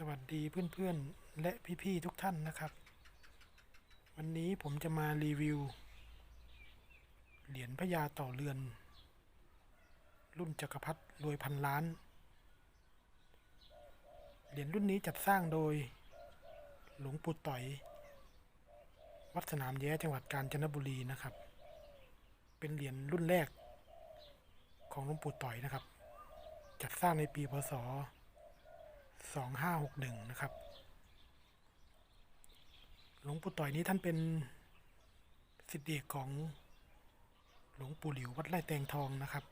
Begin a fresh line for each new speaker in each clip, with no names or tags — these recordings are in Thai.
สวัสดีเพื่อนๆ และพี่ๆทุกท่านนะครับ วันนี้ผมจะมารีวิว เหรียญพญาต่อเรือน รุ่นจักรพรรดิรวยพันล้าน เหรียญรุ่นนี้จัดสร้างโดย หลวงปู่ต่อย วัดสนามแย้จังหวัดกาญจนบุรีนะครับ เป็นเหรียญรุ่นแรกของหลวงปู่ต่อยนะครับ จัดสร้างในปีพศ 2561 นะครับ หลวงปู่ต่อยนี้ท่านเป็นสิทธิเอกของหลวงปู่หลิววัดไร่แตงทองนะครับ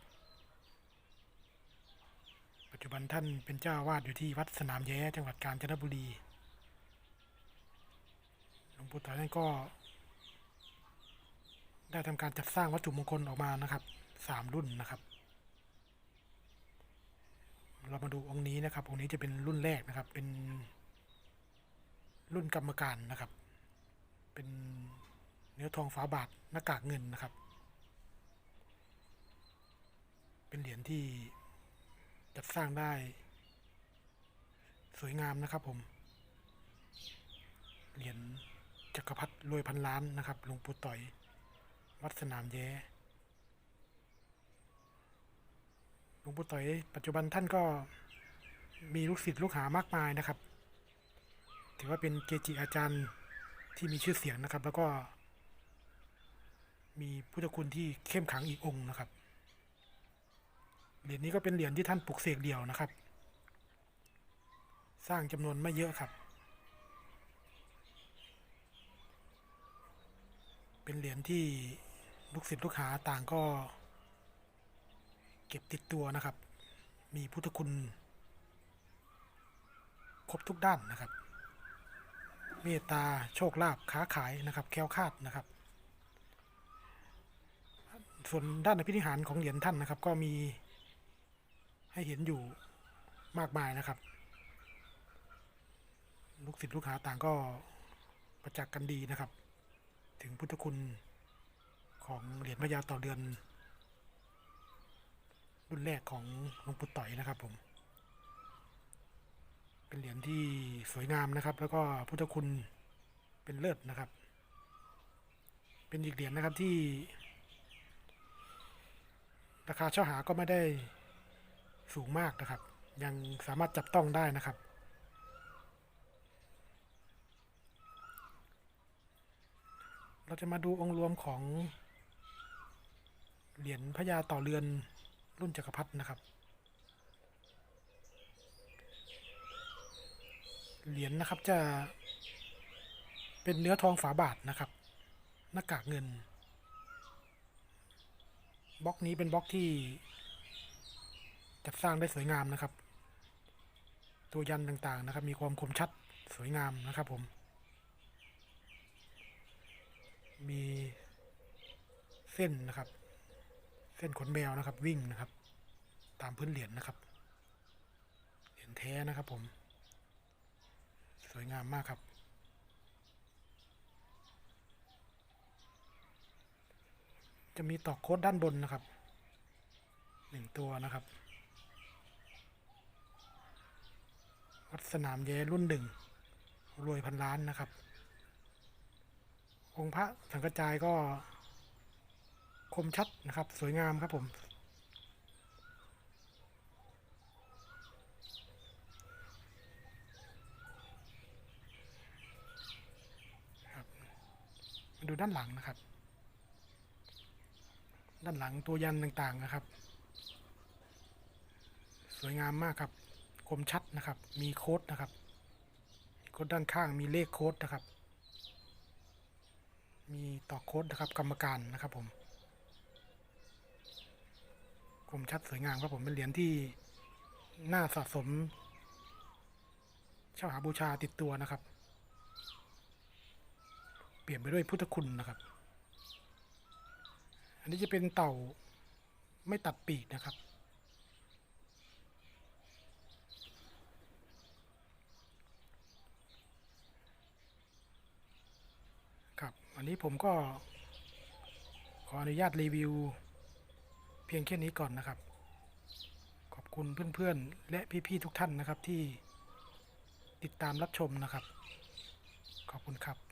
ปัจจุบันท่านเป็นเจ้าอาวาดอยู่ที่วัดสนามแย้จังหวัดกาญจนบุรี หลวงปู่ต่อยท่านก็ ได้ทำการจัดสร้างวัตถุมงคลออกมานะครับสามรุ่นนะครับ เรามาดูองค์นี้นะครับ องค์นี้จะเป็นรุ่นแรกนะครับ เป็นรุ่นกรรมการนะครับ เป็นเนื้อทองฝาบาทหน้ากากเงินนะครับ เป็นเหรียญที่จัดสร้างได้สวยงามนะครับผม เหรียญจักรพรรดิรวยพันล้านนะครับหลวงปู่ต่อย วัดสนามแย้ ห ลวงปู่ต่อย ปัจจุบันท่านก็มีลูกศิษย์ลูกหามากมายนะครับ ถือว่าเป็นเกจิอาจารย์ที่มีชื่อเสียงนะครับ แล้วก็ มีพุทธคุณที่เข้มขังอีกองค์นะครับ เหรียญนี้ก็เป็นเหรียญที่ท่านปลุกเสกเดี่ยวนะครับ สร้างจำนวนไม่เยอะครับ เป็นเหรียญที่ลูกศิษย์ลูกหาต่างก็ เก็บติดตัวนะครับ มีพุทธคุณครบทุกด้านนะครับ เมตตาโชคลาภค้าขายนะครับแคล้วคลาดนะครับ ส่วนด้านอภินิหารของเหรียญท่านนะครับ ก็มีให้เห็นอยู่มากมายนะครับ ลูกศิษย์ลูกหาต่างก็ประจักษ์กันดีนะครับ ถึงพุทธคุณของเหรียญพญาต่อเดือน รุ่นแรกของหลวงปู่ต่อยนะครับผม เป็นเหรียญที่สวยงามนะครับ แล้วก็พุทธคุณเป็นเลิศนะครับ เป็นอีกเหรียญนะครับที่ ราคาเช่าหาก็ไม่ได้สูงมากนะครับ ยังสามารถจับต้องได้นะครับเราจะมาดูองค์รวมของเหรียญพญาต่อเรือน รุ่นจักรพรรดินะครับ เหรียญนะครับจะเป็นเนื้อทองฝาบาทนะครับ หน้ากากเงิน บล็อกนี้เป็นบล็อกที่จัดสร้างได้สวยงามนะครับ ตัวยันต่างๆนะครับ มีความคมชัดสวยงามนะครับผม มีเส้นนะครับ เส้นขนแมวนะครับ วิ่งนะครับ ตามพื้นเหรียญนะครับ เหรียญแท้นะครับผม สวยงามมากครับ จะมีตอกโค้ดด้านบนนะครับหนึ่งตัวนะครับ วัดสนามแย้รุ่นหนึ่งรวยพันล้านนะครับองค์พระสังกระจายก็ คมชัดนะครับ สวยงามครับผมมาดูด้านหลังนะครับ ด้านหลังตัวยันต่างๆนะครับ สวยงามมากครับ คมชัดนะครับ มีโค้ดนะครับ โค้ดด้านข้างมีเลขโค้ดนะครับมีต่อโค้ดนะครับกรรมการนะครับผม คมชัดสวยงามครับผมเป็นเหรียญที่น่าสะสม เช่าหาบูชาติดตัวนะครับ เปลี่ยนไปด้วยพุทธคุณนะครับ อันนี้จะเป็นเต่าไม่ตัดปีกนะครับ ครับวันนี้ผมก็ขออนุญาตรีวิว เพียงแค่นี้ก่อนนะครับ ขอบคุณเพื่อนๆ และพี่ๆทุกท่านนะครับที่ติดตามรับชมนะครับ ขอบคุณครับ